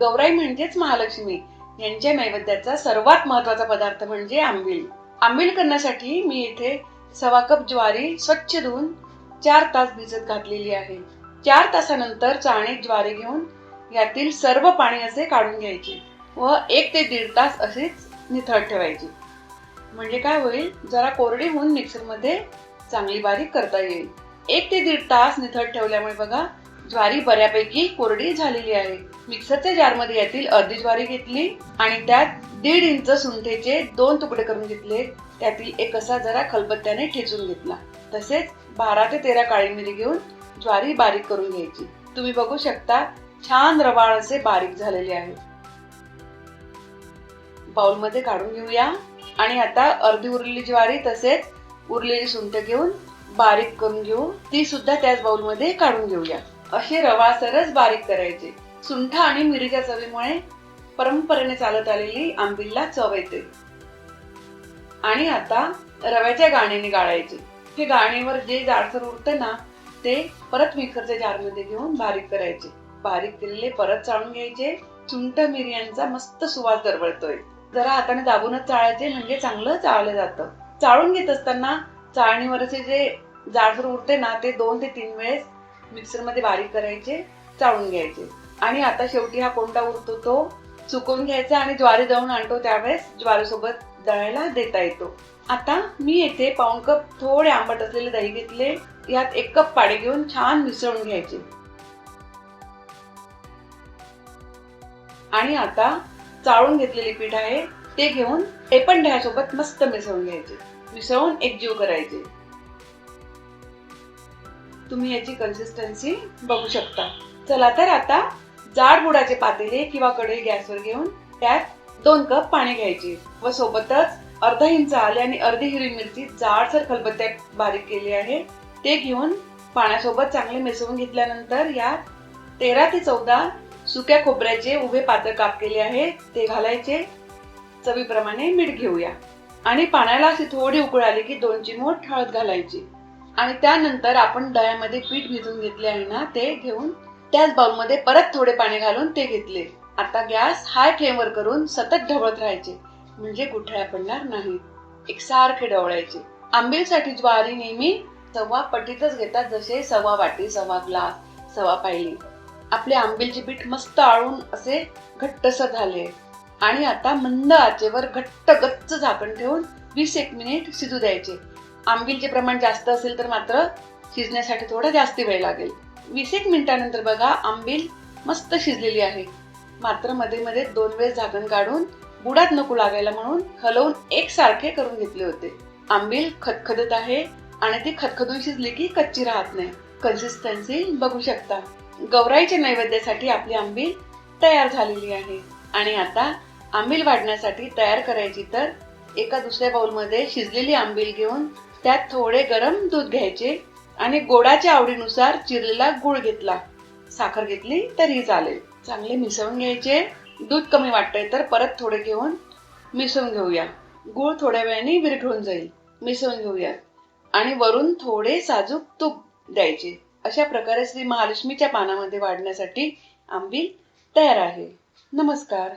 गौराई म्हणजेच महालक्ष्मी. यांच्या नैवेद्याचा सर्वात महत्त्वाचा पदार्थ म्हणजे आंबील. आंबील करण्यासाठी मी इथे सवा कप ज्वारी स्वच्छ धुवून चार तास भिजत घातलेली आहे. चार तासानंतर चाळणीत ज्वारी घेऊन यातील सर्व पाणी असे काढून घ्यायचे व एक ते दीड तास असेच निथळ ठेवायची. म्हणजे काय होईल? जरा कोरडी होऊन मिक्सरमध्ये चांगली बारीक करता येईल. एक ते दीड तास निथळ ठेवल्यामुळे बघा ज्वारी बऱ्यापैकी कोरडी झालेली आहे. मिक्सरच्या जारमध्ये यातील अर्धी ज्वारी घेतली आणि त्यात दीड इंच सुंठेचे दोन तुकडे करून घेतले. त्यातील एक असा जरा खलबत्त्याने ठेचून घेतला. तसेच बारा ते तेरा काळी मिरी घेऊन ज्वारी बारीक करून घ्यायची. तुम्ही बघू शकता छान रवाळ असे बारीक झालेले आहे बाउलमध्ये काढून घेऊया. आणि आता अर्धी उरलेली ज्वारी तसेच उरलेली सुंठ घेऊन बारीक करून घेऊ ती सुद्धा त्याच बाउलमध्ये काढून घेऊया. असे रवासरच बारीक करायचे. सुंठा आणि मिरीच्या चवीमुळे परंपरेने चालत आलेली आंबीलला चव येते. आणि आता रव्याच्या गाण्याने गाळायचे. हे गाणीवर जे जाडसर उरते ना ते परत मिक्सरच्या जारमध्ये घेऊन बारीक करायचे. बारीक केलेले परत चाळून घ्यायचे. चुंट मिरियांचा मस्त सुवास दरवळतोय. जरा हाताने दाबूनच चाळायचे म्हणजे चांगलं चाळलं जातं. चाळून घेत असताना चाळणीवरचे जे जाडसर उरते ना ते दोन ते तीन वेळेस मिक्सरमध्ये बारीक करायचे चाळून घ्यायचे. आणि आता शेवटी हा कोंडा उरतो तो? सुकवून घ्यायचा आणि ज्वारी दळून आणतो त्यावेळेस ज्वारीसोबत दळायला देता येतो. आता मी येथे पाऊण कप थोडे आंबट असलेले दही घेतले. यात एक कप पाणी घेऊन छान मिसळून घ्यायचे. आणि आता चाळून घेतलेले पीठ आहे ते घेऊन एपण दह्यासोबत मस्त मिसळून घ्यायचे. मिसळून एकजीव करायचे. तुम्ही याची कन्सिस्टन्सी बघू शकता. चला तर आता जाड बुडाचे पातेले किंवा कढई गॅसवर घेऊन त्यात दोन कप पाणी घ्यायचे व सोबतच अर्धा इंच आले आणि अर्धी हिरवी मिरची जाडसर खलबत्त्यात बारीक केली आहे. ते घेऊन पाण्यासोबत चांगले मिसळून घेतल्यानंतर यात तेरा ते चौदा सुक्या खोबऱ्याचे उभे पातळ काप केले आहे. ते घालायचे. चवीप्रमाणे मीठ घेऊया. आणि पाण्याला अशी थोडी उकळ आली की दोन चिमूट हळद घालायची. आणि त्यानंतर आपण दह्यामध्ये पीठ भिजून घेतले आहे ना ते घेऊन त्याच बाउलमध्ये परत थोडे पाणी घालून ते घेतले. आता गॅस हाय फ्लेमवर करून सतत ढवळत राहायचे. म्हणजे गुठळ्या पडणार नाहीत. एकसारखे ढवळायचे आंबीलसाठी ज्वारी नेहमी सव्वा पटीतच घेतात जसे सव्वा वाटी सव्वा ग्लास सव्वा पायली. आपले आंबीलचे पीठ मस्त आळून असे घट्टसर झाले. आणि आता मंद आचेवर घट्ट गच्च झाकण ठेवून वीस एक मिनिट शिजू द्यायचे. आंबीलचे प्रमाण जास्त असेल तर मात्र शिजण्यासाठी थोडा जास्त वेळ लागेल. वीस एक मिनिटानंतर बघा आंबील मस्त शिजलेली आहे. मात्रमध्ये मध्ये दोन वेळेस झाकण काढून बुडात नको लागायला म्हणून हलवून एकसारखे करून घेतले होते. आंबील खदखदत आहे आणि ती खदखदून शिजली की कच्ची राहत नाही. कन्सिस्टन्सी बघू शकता. गौराईच्या नैवेद्यासाठी आपली आंबील तयार झालेली आहे. आणि आता आंबील वाढण्यासाठी तयार करायची तर एका दुसऱ्या बाउलमध्ये शिजलेली आंबील घेऊन त्यात थोडे गरम दूध घ्यायचे आणि गोडाच्या आवडीनुसार चिरलेला गुळ घेतला. साखर घेतली तरी चालेल. चांगले मिसळून घ्यायचे. दूध कमी वाटतंय तर परत थोडे घेऊन मिसळून घेऊया. गुळ थोड्या वेळाने विरघळून जाईल. मिसळून घेऊया. आणि वरून थोडे साजूक तूप द्यायचे. अशा प्रकारे श्री महालक्ष्मीच्या पानामध्ये वाढण्यासाठी आंबील तयार आहे. नमस्कार.